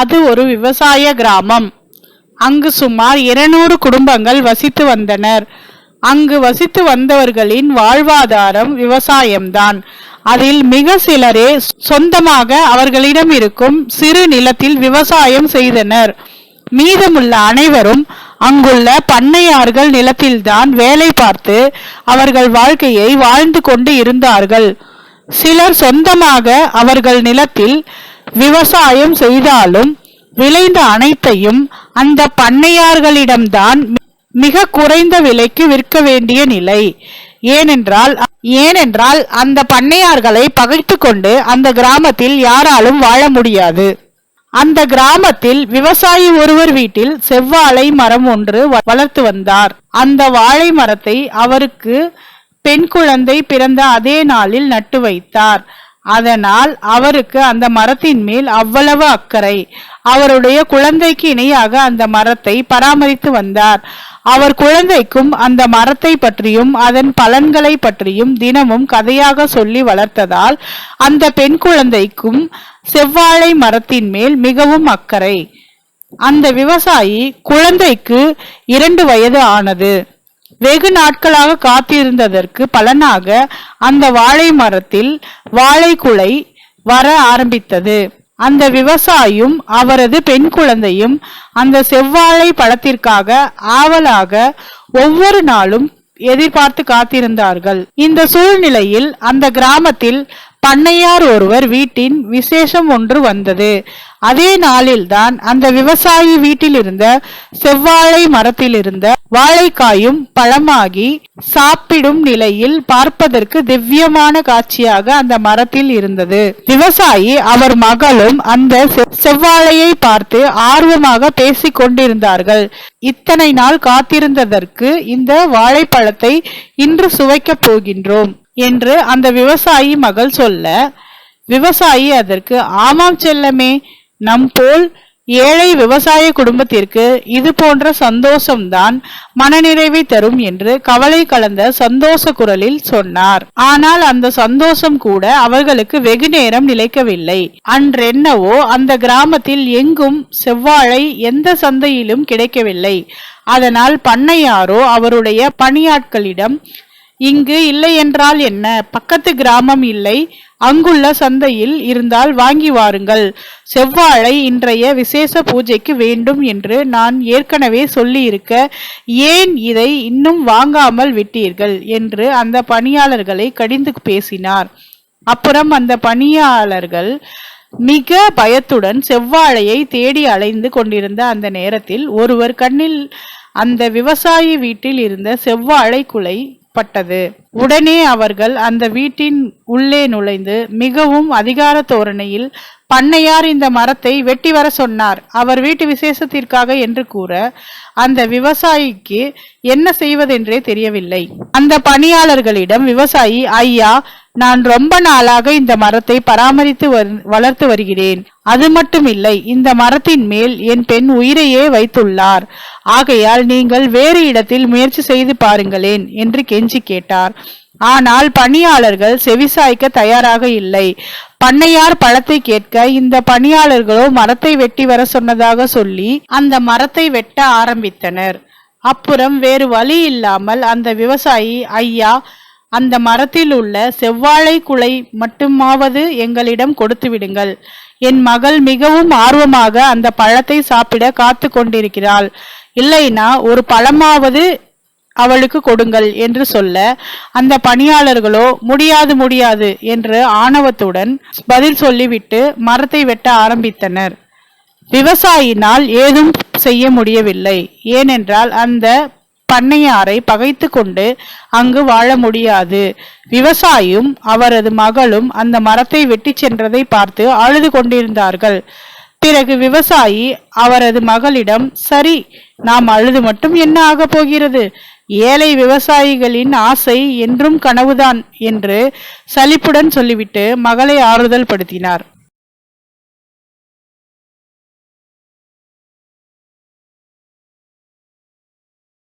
அது ஒரு விவசாய கிராமம். அங்கு சுமார் இருநூறு குடும்பங்கள் வசித்து வந்தனர். அங்கு வசித்து வந்தவர்களின் வாழ்வாதாரம் விவசாயம்தான். அதில் மிக சிலரே சொந்தமாக அவர்களிடம் இருக்கும் சிறு நிலத்தில் விவசாயம் செய்தனர். மீதமுள்ள அனைவரும் அங்குள்ள பண்ணையார்கள் நிலத்தில்தான் வேலை பார்த்து அவர்கள் வாழ்க்கையை வாழ்ந்து கொண்டு இருந்தார்கள். சிலர் சொந்தமாக அவர்கள் நிலத்தில் விவசாயம் செய்தாலும் விளைந்த அனைத்தையும் அந்த பண்ணையார்களிடம்தான் மிக குறைந்த விலைக்கு விற்க வேண்டிய நிலை. ஏனென்றால் ஏனென்றால் அந்த பண்ணையார்களை பகைத்து கொண்டு அந்த கிராமத்தில் யாராலும் வாழ முடியாது. அந்த கிராமத்தில் விவசாயி ஒருவர் வீட்டில் செவ்வாழை மரம் ஒன்று வ- வளர்த்து வந்தார். அந்த வாழை மரத்தை அவருக்கு பெண் குழந்தை பிறந்த அதே நாளில் நட்டு வைத்தார். அதனால் அவருக்கு அந்த மரத்தின் மேல் அவ்வளவு அக்கறை. அவருடைய குழந்தைக்கு இணையாக அந்த மரத்தை பராமரித்து வந்தார். அவர் குழந்தைக்கும் அந்த மரத்தை பற்றியும் அதன் பலன்களை பற்றியும் தினமும் கதையாக சொல்லி வளர்த்ததால் அந்த பெண் குழந்தைக்கும் செவ்வாழை மரத்தின் மேல் மிகவும் அக்கறை. அந்த விவசாயி குழந்தைக்கு இரண்டு வயது ஆனது. வெகு நாட்களாக காத்திருந்ததற்கு பலனாக அந்த வாழை மரத்தில் வாழைக்குலை வர ஆரம்பித்தது. அந்த விவசாயியும் அவரது பெண் குழந்தையும் அந்த செவ்வாழை பழத்திற்காக ஆவலாக ஒவ்வொரு நாளும் எதிர்பார்த்து காத்திருந்தார்கள். இந்த சூழ்நிலையில் அந்த கிராமத்தில் பண்ணையார் ஒருவர் வீட்டின் விசேஷம் ஒன்று வந்தது. அதே நாளில்தான் அந்த விவசாயி வீட்டில் இருந்த செவ்வாழை மரத்தில் இருந்த வாழைக்காயும் பழமாகி சாப்பிடும் நிலையில் பார்ப்பதற்கு திவ்யமான காட்சியாக அந்த மரத்தில் இருந்தது. விவசாயி அவர் மகளும் அந்த செவ்வாழையை பார்த்து ஆர்வமாக பேசிக் கொண்டிருந்தார்கள். இத்தனை நாள் காத்திருந்ததற்கு இந்த வாழைப்பழத்தை இன்று சுவைக்கப் போகின்றோம் என்று அந்த விவசாயி மகள் சொல்ல விவசாயி அதற்கு ஆமாம் செல்லமே. நம் போல் ஏழை விவசாய குடும்பத்திற்கு இது போன்ற சந்தோஷம்தான் மனநிறைவை தரும் என்று கவலை கலந்த சந்தோஷ குரலில் சொன்னார். ஆனால் அந்த சந்தோஷம் கூட அவர்களுக்கு வெகு நேரம் நிலைக்கவில்லை. அன்றென்னவோ அந்த கிராமத்தில் எங்கும் செவ்வாழை எந்த சந்தையிலும் கிடைக்கவில்லை. அதனால் பண்ணையாரோ அவருடைய பணியாட்களிடம் இங்கு இல்லை என்றால் என்ன? பக்கத்து கிராமம் இல்லை. அங்குள்ள சந்தையில் இருந்தால் வாங்கி வாருங்கள். செவ்வாழை இன்றைய விசேஷ பூஜைக்கு வேண்டும் என்று நான் ஏற்கனவே சொல்லியிருக்க ஏன் இதை இன்னும் வாங்காமல் விட்டீர்கள்? என்று அந்த பணியாளர்களை கடிந்து பேசினார். அப்புறம் அந்த பணியாளர்கள் மிக பயத்துடன் செவ்வாழையை தேடி அலைந்து கொண்டிருந்த அந்த நேரத்தில் ஒருவர் கண்ணில் அந்த விவசாயி வீட்டில் இருந்த செவ்வாழை குலை பட்டது உடனே அவர்கள் அந்த வீட்டின் உள்ளே நுழைந்து மிகவும் அதிகார தோரணையில் பண்ணையார் இந்த மரத்தை வெட்டி வர சொன்னார். அவர் வீட்டு விசேஷத்திற்காக என்று கூற அந்த விவசாயிக்கு என்ன செய்வதென்றே தெரியவில்லை. அந்த பணியாளர்களிடம் விவசாயி ஐயா நான் ரொம்ப நாளாக இந்த மரத்தை பராமரித்து வரு- வளர்த்து வருகிறேன். அது மட்டும் இல்லை இந்த மரத்தின் மேல் என் பெண் உயிரையே வைத்துள்ளார். ஆகையால் நீங்கள் வேறு இடத்தில் முயற்சி செய்து பாருங்களேன் என்று கெஞ்சி கேட்டார். ஆனால் பணியாளர்கள் செவிசாய்க்க தயாராக இல்லை. பண்ணையார் பழத்தை கேட்க இந்த பணியாளர்களோ மரத்தை வெட்டி வர சொன்னதாக சொல்லி அந்த மரத்தை வெட்ட ஆரம்பித்தனர். அப்புறம் வேறு வழி இல்லாமல் அந்த விவசாயி ஐயா அந்த மரத்தில் உள்ள செவ்வாழை குலை மட்டுமாவது எங்களிடம் கொடுத்து விடுங்கள். என் மகள் மிகவும் ஆர்வமாக அந்த பழத்தை சாப்பிட காத்து கொண்டிருக்கிறாள். இல்லைனா ஒரு பழமாவது அவளுக்கு கொடுங்கள் என்று சொல்ல அந்த பணியாளர்களோ முடியாது முடியாது என்று ஆணவத்துடன் பதில் சொல்லிவிட்டு மரத்தை வெட்ட ஆரம்பித்தனர். விவசாயினால் ஏதும் செய்ய முடியவில்லை. ஏனென்றால் அந்த பண்ணையாரை பகைத்து கொண்டு அங்கு வாழ முடியாது. விவசாயியும் அவரது மகளும் அந்த மரத்தை வெட்டி சென்றதை பார்த்து அழுது கொண்டிருந்தார்கள். பிறகு விவசாயி அவரது மகளிடம் சரி நாம் அழுது மட்டும் என்ன ஆகப் போகிறது? ஏழை விவசாயிகளின் ஆசை என்றும் கனவுதான் என்று சலிப்புடன் சொல்லிவிட்டு மகளை ஆறுதல் படுத்தினார்.